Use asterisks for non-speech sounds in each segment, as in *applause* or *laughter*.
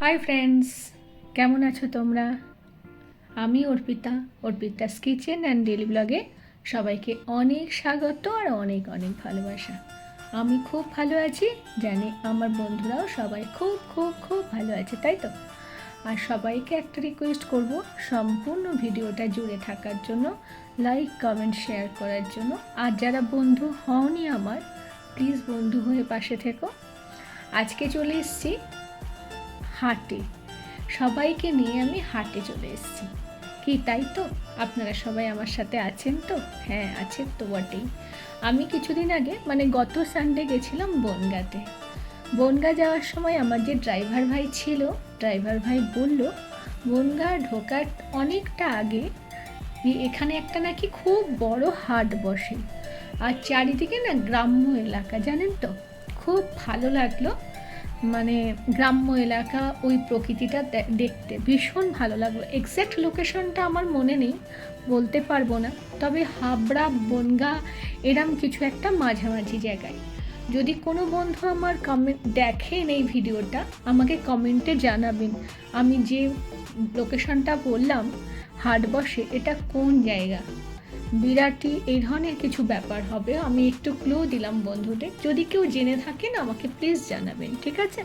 Hi friends কেমন আছো তোমরা? আমি Arpita, Arpita's kitchen and daily ব্লগে সবাইকে অনেক স্বাগত আর অনেক অনেক ভালোবাসা। আমি খুব ভালো আছি, জানি আমার বন্ধুরাও সবাই খুব খুব খুব ভালো আছে, তাই তো? আর সবাইকে একটা রিকোয়েস্ট করব, সম্পূর্ণ ভিডিওটা জুড়ে থাকার জন্য লাইক কমেন্ট শেয়ার করার জন্য। আর যারা বন্ধু হওনি আমার প্লিজ বন্ধু হয়ে পাশে থেকো। আজকে চলে এসেছি হাটে। সবাইকে নিয়ে আমি হাটে চলে এসেছি। কি তাই তো? আপনারা সবাই আমার সাথে আছেন তো? হ্যাঁ আছেন তো বটেই। আমি কিছুদিন আগে মানে গত সানডে গেছিলাম বনগাতে। বনগা যাওয়ার সময় আমার যে ড্রাইভার ভাই ছিল ড্রাইভার ভাই বলল, বনগা ঢোকার অনেকটা আগে এখানে একটা নাকি খুব বড় হাট বসে। আর চারিদিকে না গ্রাম্য এলাকা, জানেন তো? খুব ভালো লাগল। মানে গ্রাম্য এলাকা ওই প্রকৃতিটা দেখতে ভীষণ ভালো লাগল। এক্স্যাক্ট লোকেশনটা আমার মনে নেই, বলতে পারব না। তবে হাবড়া, বনগা, এরম কিছু একটা মাঝামাঝি জায়গায়। যদি কোনো বন্ধু আমার কমেন্ট দেখেন এই ভিডিওটা, আমাকে কমেন্টে জানাবেন, আমি যে লোকেশনটা বললাম, হাট বসে, এটা কোন জায়গা? বিরাটি এই ধরনের কিছু ব্যাপার হবে, আমি একটু ক্লু দিলাম বন্ধুদের। যদি কেউ জেনে থাকেন, আমাকে প্লিজ জানাবেন, ঠিক আছে?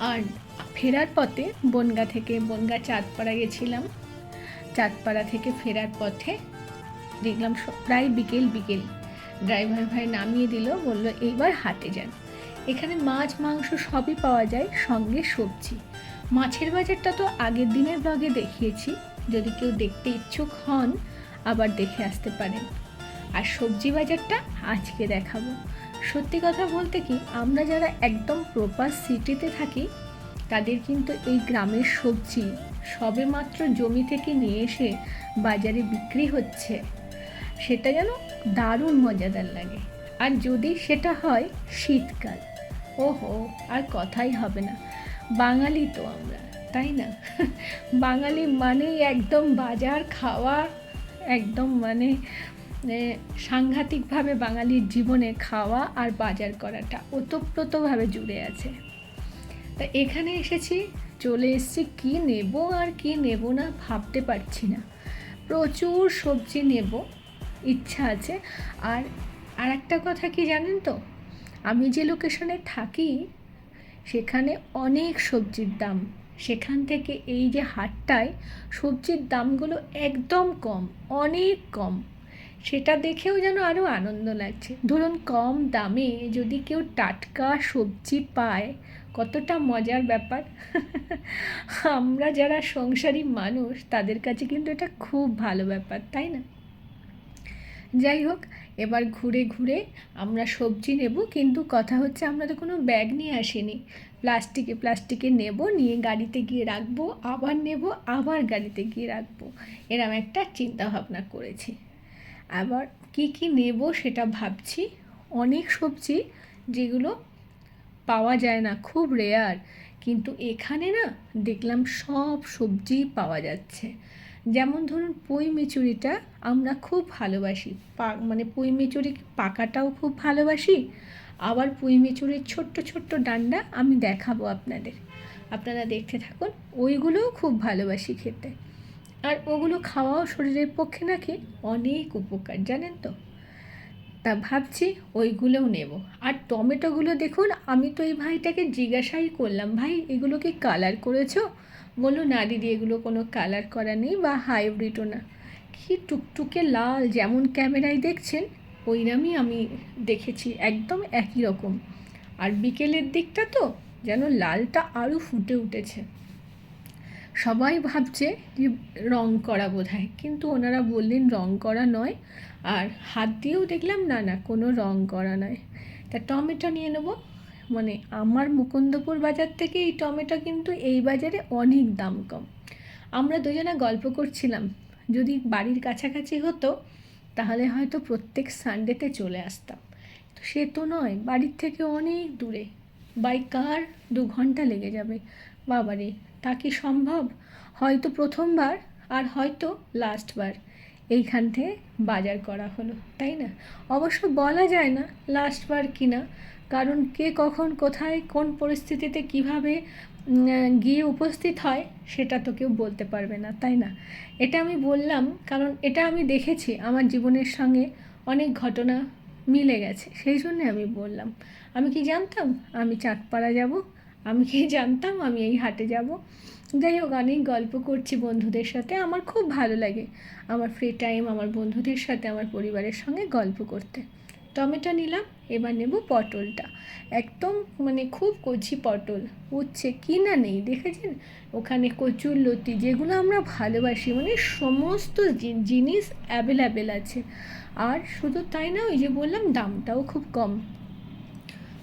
আর ফেরার পথে বনগা থেকে, বনগা চাঁদপাড়া গেছিলাম। চাঁদপাড়া থেকে ফেরার পথে দেখলাম প্রায় বিকেল বিকেল। ড্রাইভার ভাই নামিয়ে দিল, বলল, এইবার হাটে যান। এখানে মাছ, মাংস সবই পাওয়া যায়, সঙ্গে সবজি। মাছের বাজারটা তো আগের দিনের ব্লগে দেখিয়েছি। যদি কেউ দেখতে ইচ্ছুক হন, আবার দেখে আসতে পারেন। আর সবজি বাজারটা আজকে দেখাবো। সত্যি কথা বলতে কি, আমরা যারা একদম প্রপার সিটিতে থাকি, তাদের কিন্তু এই গ্রামের সবজি সবে মাত্র জমি থেকে নিয়ে এসে বাজারে বিক্রি হচ্ছে। সেটা যেন দারুণ মজাদার লাগে। আর যদি সেটা হয় শীতকাল। ওহো, আর কথাই হবে না। বাঙালি তো আমরা। তাই না? বাঙালি মানেই একদম বাজার খাওয়া, একদম মানে সাংঘাতিকভাবে বাঙালির জীবনে খাওয়া আর বাজার করাটা ওতপ্রোতভাবে জুড়ে আছে। তা এখানে এসেছি, চলে এসেছি, কি নেব আর কি নেব না ভাবতে পারছি না। প্রচুর সবজি নেব, ইচ্ছা আছে। আর আর একটা কথা কি জানেন তো? আমি যে লোকেশনে থাকি, সেখানে অনেক সবজির দাম। সেখান থেকে এই যে হাটটায় সবজির দামগুলো একদম কম, অনেক কম। সেটা দেখেও যেন আরও আনন্দ লাগছে। ধরুন কম দামে যদি কেউ টাটকা সবজি পায়, কতটা মজার ব্যাপার। *laughs* আমরা যারা সংসারী মানুষ, তাদের কাছে কিন্তু এটা খুব ভালো ব্যাপার, তাই না? যাই হোক এবার ঘুরে ঘুরে আমরা সবজি নেব, কিন্তু কথা হচ্ছে আমরা তো কোনো ব্যাগ নিয়ে আসিনি। প্লাস্টিকে প্লাস্টিকে নেব, নিয়ে গাড়িতে গিয়ে রাখব, আবার নেব, আবার গাড়িতে গিয়ে রাখব, এরম একটা চিন্তা ভাবনা করেছি। আবার কি কি নেব সেটা ভাবছি। অনেক সবজি যেগুলো পাওয়া যায় না, খুব রেয়ার কিন্তু এখানে না দেখলাম সব সবজি পাওয়া যাচ্ছে। যেমন ধরুন পুঁই মিচুরিটা আমরা খুব ভালোবাসি। মানে পুঁই মিচুরি পাকাটাও খুব ভালোবাসি। আবার পুঁই মিচুরির ছোট্ট ছোট্ট ডান্ডা আমি দেখাবো আপনাদের। আপনারা দেখতে থাকুন, ওইগুলোও খুব ভালোবাসি খেতে। আর ওগুলো খাওয়াও শরীরের পক্ষে নাকি অনেক উপকার, জানেন তো? তা ভাবছি ওইগুলোও নেব। আর টমেটোগুলো দেখুন, আমি তো এই ভাইটাকে জিজ্ঞাসাই করলাম, ভাই, এগুলো কি কালার করেছ? বলল, না দিদি, এগুলো কোনো কালার করা নেই বা হাইব্রিডও না। কি টুকটুকে লাল যেমন ক্যামেরায় দেখছেন ওইরকমই আমি দেখেছি, একদম একই রকম। আর বিকেলের দিকটা তো যেন লালটা আরও ফুটে উঠেছে। সবাই ভাবছে যে রং করা বোধহয়, কিন্তু ওনারা বললেন রং করা নয়। আর হাত দিয়েও দেখলাম, না না, কোনো রং করা নয়। তা টমেটো নিয়ে নেব। মানে আমার মুকুন্দপুর বাজার থেকে এই টমেটো কিন্তু এই বাজারে অনেক দাম কম। আমরা দুজনে গল্প করছিলাম, যদি বাড়ির কাছাকাছি হতো, তাহলে হয়তো প্রত্যেক সানডেতে চলে আসতাম। তো সে তো নয়, বাড়ির থেকে অনেক দূরে। By car? দু ঘণ্টা লেগে যাবে। বাবারে, তা কি সম্ভব? হয়তো প্রথমবার, আর হয়তো লাস্টবার এইখান থেকে বাজার করা হলো, তাই না? অবশ্য বলা যায় না লাস্টবার কিনা। কারণ কে কখন কোথায় কোন পরিস্থিতিতে কীভাবে গিয়ে উপস্থিত হয় সেটা তো কেউ বলতে পারবে না, তাই না? এটা আমি বললাম কারণ এটা আমি দেখেছি, আমার জীবনের সঙ্গে অনেক ঘটনা মিলে গেছে, সেই জন্য আমি বললাম। আমি কি জানতাম? আমি চাঁদপাড়া যাব, আমি কি জানতাম? আমি এই হাটে যাব। যাই হোক, অনেক গল্প করছি বন্ধুদের সাথে, আমার খুব ভালো লাগে। আমার ফ্রি টাইম আমার বন্ধুদের সাথে, আমার পরিবারের সঙ্গে গল্প করতে। টমেটো নিলাম, এবার নেব পটলটা। একদম মানে খুব কচি পটল, উচ্ছে কি না নেই, দেখেছেন? ওখানে কচুর লতি, যেগুলো আমরা ভালোবাসি মানে সমস্ত জিনিস অ্যাভেলেবেল আছে। আর শুধু তাই না, ওই যে বললাম, দামটাও খুব কম।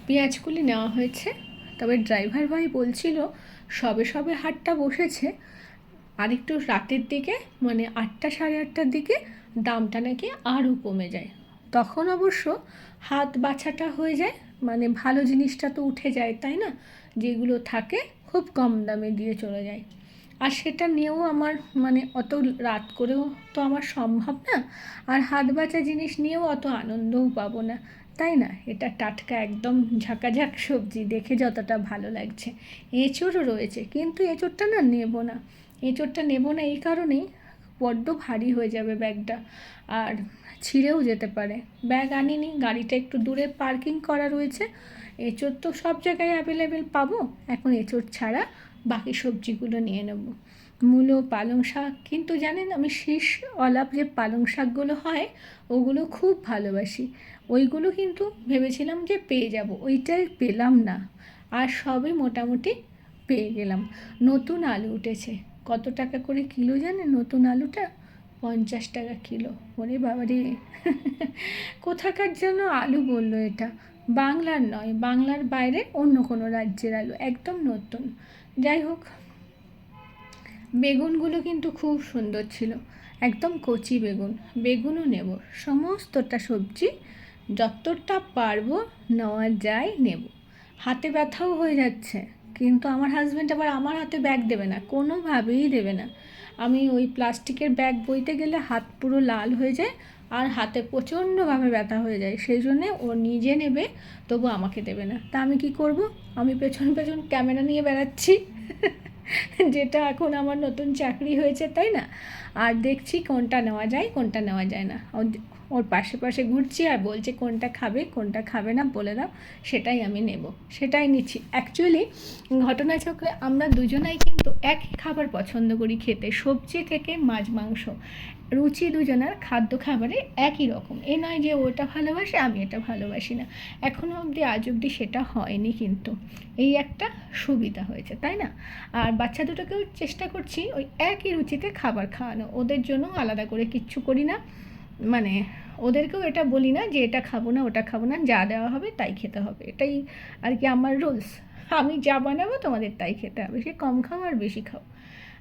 পেঁয়াজগুলি নেওয়া হয়েছে, তবে ড্রাইভার ভাই বলছিল, সবে সবে হাটটা বসেছে আর একটু রাতের দিকে মানে আটটা সাড়ে আটটার দিকে দামটা নাকি আরও কমে যায়। তখন অবশ্য হাত বাছাটা হয়ে যায় মানে ভালো জিনিসটা তো উঠে যায়, তাই না? যেগুলো থাকে খুব কম দামে দিয়ে চলে যায়। আর সেটা নিয়েও আমার মানে অত রাত করেও তো আমার সম্ভব না। আর হাত বাঁচা জিনিস নিয়েও অত আনন্দও পাবো না, তাই না? এটা টাটকা একদম ঝাঁকাঝাক সবজি, দেখে যতটা ভালো লাগছে। এঁচোড়ও রয়েছে, কিন্তু এঁচোড়টা না নেব না। এঁচোড়টা নেব না এই কারণেই বড্ড ভারী হয়ে যাবে ব্যাগটা। আর ছিঁড়েও যেতে পারে। ব্যাগ আনিনি, গাড়িটা একটু দূরে পার্কিং করা রয়েছে। এঁচোড় তো সব জায়গায় অ্যাভেলেবেল পাবো। এখন এঁচোড় ছাড়া বাকি সবজিগুলো নিয়ে নেব। মূলো, পালং শাক, কিন্তু জানেন আমি শীষ অলাপ যে পালং শাকগুলো হয়, ওগুলো খুব ভালোবাসি। ওইগুলো কিন্তু ভেবেছিলাম যে পেয়ে যাব, ওইটাই পেলাম না। আর সবই মোটামুটি পেয়ে গেলাম। নতুন আলু উঠেছে। কত টাকা করে কিলো জানেন নতুন আলুটা? পঞ্চাশ টাকা কিলো। ওরে বাবারে *laughs* কোথাকার যেন আলু বলল এটা। বাংলার নয়, বাংলার বাইরে অন্য কোনো রাজ্যের আলু, একদম নতুন। যাই হোক, বেগুনগুলো কিন্তু খুব সুন্দর ছিল। একদম কচি বেগুন, বেগুনও নেব। সমস্তটা সবজি যতটা পারব নেওয়া যায় নেব। হাতে ব্যথাও হয়ে যাচ্ছে, কিন্তু আমার হাজব্যান্ড আবার আমার হাতে ব্যাগ দেবে না, কোনোভাবেই দেবে না। আমি ওই প্লাস্টিকের ব্যাগ বইতে গেলে হাত পুরো লাল হয়ে যায় আর হাতে প্রচণ্ডভাবে ব্যথা হয়ে যায়। সেই জন্যে ও নিজে নেবে, তবু আমাকে দেবে না। তা আমি কি করব? আমি পেছন পেছন ক্যামেরা নিয়ে বেড়াচ্ছি, যেটা এখন আমার নতুন চাকরি হয়েছে, তাই না? আর দেখছি কোনটা নেওয়া যায়, কোনটা নেওয়া যায় না। ওর পাশে পাশে ঘুরছি আর বলছে, কোনটা খাবে কোনটা খাবে না, বলে দাও, সেটাই আমি নেব। সেটাই নিচ্ছি। অ্যাকচুয়ালি ঘটনাচক্রে আমরা দুজনাই কিন্তু একই খাবার পছন্দ করি খেতে। সবজি থেকে মাছ, মাংস, রুচি দুজনার খাদ্য খাবারে একই রকম। এ নয় যে ওটা ভালোবাসে, আমি এটা ভালোবাসি না। এখনও অবধি, আজ অবধি সেটা হয়নি কিন্তু। এই একটা সুবিধা হয়েছে, তাই না? আর বাচ্চা দুটোকেও চেষ্টা করছি ওই একই রুচিতে খাবার খাওয়ানো। ওদের জন্য আলাদা করে কিচ্ছু করি না। মানে ওদেরকেও এটা বলি না যে এটা খাব না, ওটা খাব না, যা দেওয়া হবে তাই খেতে হবে। এটাই আর কি আমার রুলস আমি যা বানাবো তোমাদের তাই খেতে হবে। সে কম খাও আর বেশি খাও।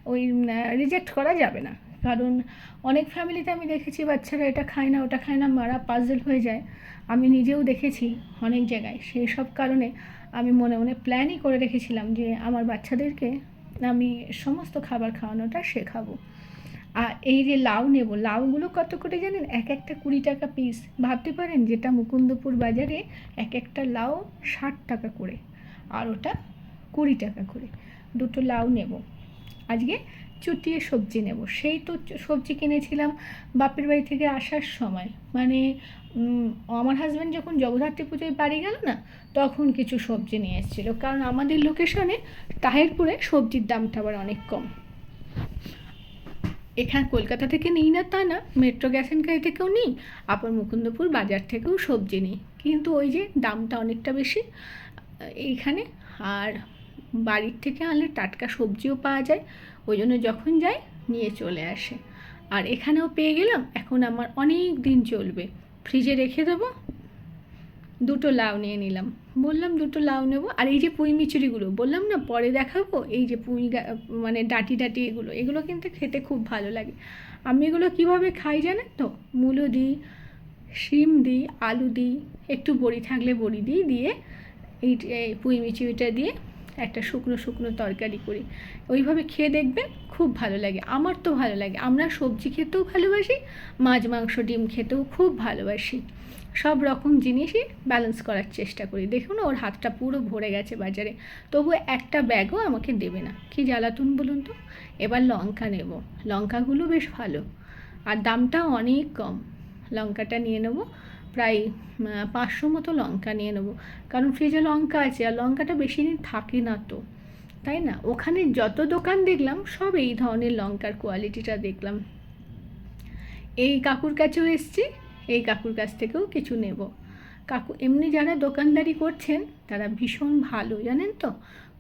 ওই রিজেক্ট করা যাবে না। কারণ অনেক ফ্যামিলিতে আমি দেখেছি বাচ্চারা এটা খায় না, ওটা খায় না, মারা পাজল হয়ে যায়। আমি নিজেও দেখেছি অনেক জায়গায়। সেই সব কারণে আমি মনে মনে প্ল্যানই করে রেখেছিলাম যে আমার বাচ্চাদেরকে আমি সমস্ত খাবার খাওয়ানোটা শেখাবো। আর এই যে লাউ নেব, লাউগুলো কত করে জানেন? এক একটা কুড়ি টাকা পিস ভাবতে পারেন যেটা মুকুন্দপুর বাজারে এক একটা লাউ ষাট টাকা করে আর ওটা কুড়ি টাকা করে। দুটো লাউ নেব। আজকে চুটিয়ে সবজি নেব। সেই তো সবজি কিনেছিলাম বাপের বাড়ি থেকে আসার সময়। মানে আমার হাজব্যান্ড যখন জগদ্ধাত্রী পুজোয় বাড়ি গেল না, তখন কিছু সবজি নিয়ে এসেছিল। কারণ আমাদের লোকেশনে তাহেরপুরে সবজির দামটা আবার অনেক কম। এখানে কলকাতা থেকে নিই না তা না, মেট্রো গ্যাসেনকারি থেকেও নিই, আবার মুকুন্দপুর বাজার থেকেও সবজি নিই। কিন্তু ওই যে দামটা অনেকটা বেশি, এইখানে। আর বাড়ির থেকে আনলে টাটকা সবজিও পাওয়া যায়, ওই জন্য যখন যাই নিয়ে চলে আসে। আর এখানেও পেয়ে গেলাম, এখন আমার অনেক দিন চলবে। ফ্রিজে রেখে দেবো দুটো লাউ নিয়ে নিলাম। বললাম দুটো লাউ নেব, আর এই যে পুঁই মিচুরিগুলো বললাম না পরে দেখাবো, এই যে পুঁই মানে ডাটি ডাটি এগুলো এগুলো কিন্তু খেতে খুব ভালো লাগে। আমি এগুলো কীভাবে খাই জানেন তো? মূলো দিই, শিম দিই, আলু দিই, একটু বড়ি থাকলে বড়ি দিই, দিয়ে এই এই পুঁই মিচুড়িটা দিয়ে একটা শুকনো শুকনো তরকারি করি। ওইভাবে খেয়ে দেখবেন খুব ভালো লাগে। আমার তো ভালো লাগে। আমরা সবজি খেতেও ভালোবাসি, মাছ, মাংস, ডিম খেতেও খুব ভালোবাসি। সব রকম জিনিসই ব্যালেন্স করার চেষ্টা করি। দেখুন ওর হাতটা পুরো ভরে গেছে বাজারে। তবু একটা ব্যাগও আমাকে দেবে না। কি জ্বালাতুন বলুন তো? এবার লঙ্কা নেব। লঙ্কাগুলো বেশ ভালো। আর দামটাও অনেক কম। লঙ্কাটা নিয়ে নেব। প্রায় পাঁচশো মতো লঙ্কা নিয়ে নেব। কারণ ফ্রিজে লঙ্কা আছে, আর লঙ্কাটা বেশি দিন থাকে না তো। তাই না? ওখানে যত দোকান দেখলাম, সব এই ধরনের লঙ্কার কোয়ালিটিটা দেখলাম। এই কাকুর কাছেও এসছি, এই কাকুর কাছ থেকেও কিছু নেব। কাকু, এমনি যারা দোকানদারি করছেন, তারা ভীষণ ভালো, জানেন তো?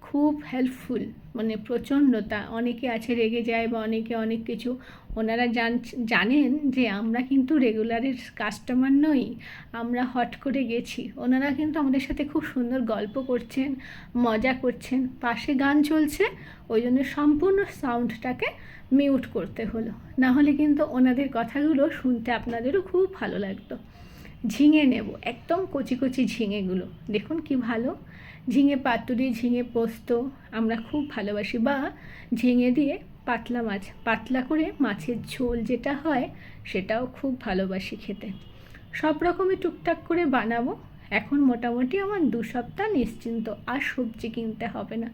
খুব হেল্পফুল মানে প্রচণ্ডতা অনেকে আছে রেগে যায় বা অনেকে অনেক কিছু। ওনারা জান, জানেন যে আমরা কিন্তু রেগুলারের কাস্টমার নই, আমরা হট করে গেছি। ওনারা কিন্তু আমাদের সাথে খুব সুন্দর গল্প করছেন, মজা করছেন, পাশে গান চলছে, ওই জন্য সম্পূর্ণ সাউন্ডটাকে মিউট করতে হলো। না হলে কিন্তু ওনাদের কথাগুলো শুনতে আপনাদেরও খুব ভালো লাগতো। ঝিঙে নেব, একদম কচি কচি ঝিঙেগুলো। দেখুন কি ভালো। ঝিঙে পাতুরি, ঝিঙে পোস্ত আমরা খুব ভালোবাসি বা ঝিঙে দিয়ে পাতলা মাছ, পাতলা করে মাছের ঝোল যেটা হয় সেটাও খুব ভালোবাসি খেতে। সব রকমই টুকটাক করে বানাবো। এখন মোটামুটি আমার দু সপ্তাহ নিশ্চিন্ত, আর সবজি কিনতে হবে না।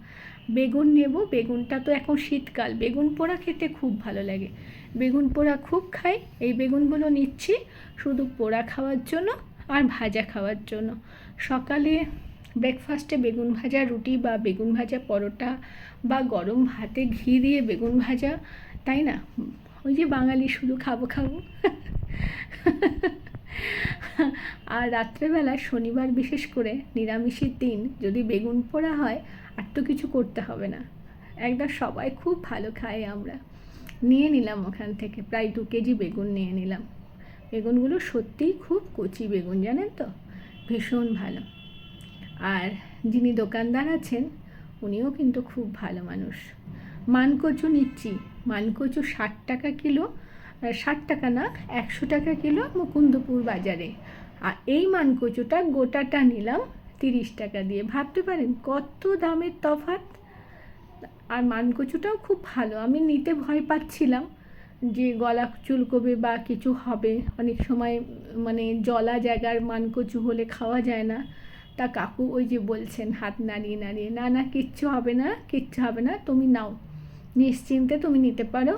বেগুন নেব, বেগুনটা তো এখন শীতকাল, বেগুন পোড়া খেতে খুব ভালো লাগে। বেগুন পোড়া খুব খাই, এই বেগুনগুলো নিচ্ছি শুধু পোড়া খাওয়ার জন্য আর ভাজা খাওয়ার জন্য। সকালে ব্রেকফাস্টে বেগুন ভাজা, রুটি বা বেগুন ভাজা পরোটা বা গরম ভাতে ঘি দিয়ে বেগুন ভাজা, তাই না? ওই যে বাঙালি শুধু খাব খাব। আর রাত্রেবেলা শনিবার বিশেষ করে নিরামিষের দিন যদি বেগুন পোড়া হয়, আর তো কিছু করতে হবে না। একদম সবাই খুব ভালো খাই আমরা। নিয়ে নিলাম ওখান থেকে, প্রায় দু কেজি বেগুন নিয়ে নিলাম। বেগুনগুলো সত্যিই খুব কচি বেগুন, জানেন তো? ভীষণ ভালো। যিনি দোকানদার আছেন, উনিও কিন্তু খুব ভালো মানুষ। মানকচু নিচ্ছি। মানকচু ষাট টাকা কিলো ষাট টাকা না, একশো টাকা কিলো মুকুন্দপুর বাজারে। আর এই মানকচুটা গোটাটা নিলাম তিরিশ টাকা দিয়ে। ভাবতে পারেন, কত দামের তফাত আর মানকচুটাও খুব ভালো। আমি নিতে ভয় পাচ্ছিলাম যে গলা চুলকবে বা কিছু হবে। অনেক সময় মানে জলা জায়গার মানকচু হলে খাওয়া যায় না। তা কাকু ওই যে বলছেন, হাত নাড়িয়ে নাড়িয়ে, না না, কিচ্ছু হবে না, কিচ্ছু হবে না, তুমি নাও। নিশ্চিন্তে তুমি নিতে পারো।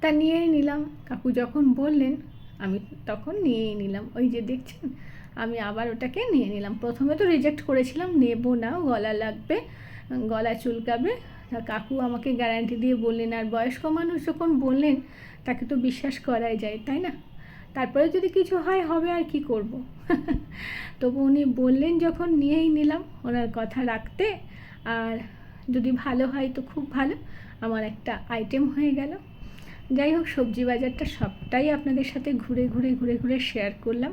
তা নিয়েই নিলাম। কাকু যখন বললেন, আমি তখন নিয়েই নিলাম। ওই যে দেখছেন, আমি আবার ওটাকে নিয়ে নিলাম। প্রথমে তো রিজেক্ট করেছিলাম, নেব না, গলা লাগবে, গলা চুলকাবে। তা কাকু আমাকে গ্যারান্টি দিয়ে বললেন, আর বয়স্ক মানুষ যখন বললেন, তাকে তো বিশ্বাস করাই যায়, তাই না? তারপরে যদি কিছু হয়, হবে আর কি করব। তবু উনি বললেন, যখন নিয়েই নিলাম ওনার কথা রাখতে, আর যদি ভালো হয় তো খুব ভালো, আমার একটা আইটেম হয়ে গেল। যাই হোক, সবজি বাজারটা সবটাই আপনাদের সাথে ঘুরে ঘুরে ঘুরে ঘুরে শেয়ার করলাম।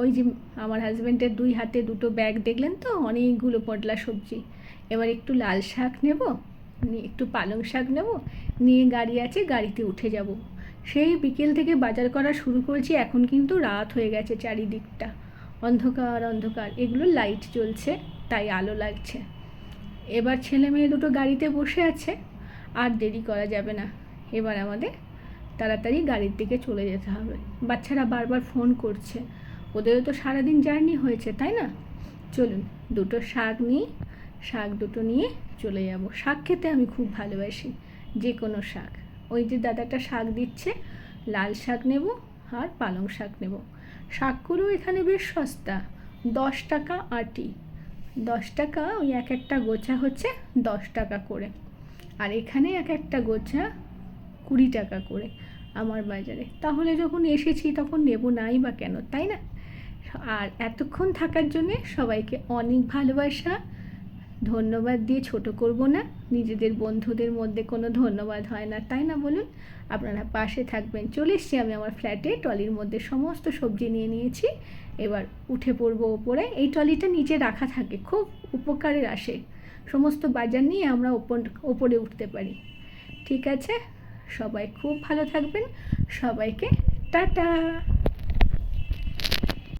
ওই যে আমার হাজব্যান্ডের দুই হাতে দুটো ব্যাগ দেখলেন তো, অনেকগুলো পটলা সবজি। এবার একটু লাল শাক নেব একটু পালং শাক নেব, নিয়ে গাড়ি আছে, গাড়িতে উঠে যাব। সেই বিকেল থেকে বাজার করা শুরু করেছি, এখন কিন্তু রাত হয়ে গেছে চারিদিকটা। অন্ধকার অন্ধকার, এগুলো লাইট জ্বলছে, তাই আলো লাগছে। এবার ছেলে মেয়ে দুটো গাড়িতে বসে আছে, আর দেরি করা যাবে না। এবার আমাদের তাড়াতাড়ি গাড়ির দিকে চলে যেতে হবে। বাচ্চারা বারবার ফোন করছে। ওদেরও তো সারাদিন জার্নি হয়েছে, তাই না? চলুন, দুটো শাক নিই শাক দুটো নিয়ে চলে যাব। শাক খেতে আমি খুব ভালোবাসি যে কোনো শাক। ওই যে দাদাটা শাক দিচ্ছে, লাল শাক নেব আর পালং শাক নেব। শাকগুলো এখানে বেশ সস্তা, দশ টাকা আটি। দশ টাকা ওই এক একটা গোছা হচ্ছে দশ টাকা করে। আর এখানে এক একটা গোছা কুড়ি টাকা করে আমার বাজারে। তাহলে যখন এসেছি তখন নেব নাই বা কেন, তাই না? আর এতক্ষণ থাকার জন্যে সবাইকে অনেক ভালোবাসা। ধন্যবাদ দিয়ে ছোট করব না। নিজেদের বন্ধুদের মধ্যে কোনো ধন্যবাদ হয় না, তাই না বলুন? আপনারা পাশে থাকবেন। চলে এসছি আমি আমার ফ্ল্যাটে টলির মধ্যে সমস্ত সবজি নিয়ে নিয়েছি। এবার উঠে পড়ব ওপরে। এই টলিটা নিচে রাখা থাকে, খুব উপকারের আসে। সমস্ত বাজার নিয়ে আমরা ওপর, ওপরে উঠতে পারি। ঠিক আছে? সবাই খুব ভালো থাকবেন। সবাইকে টাটা!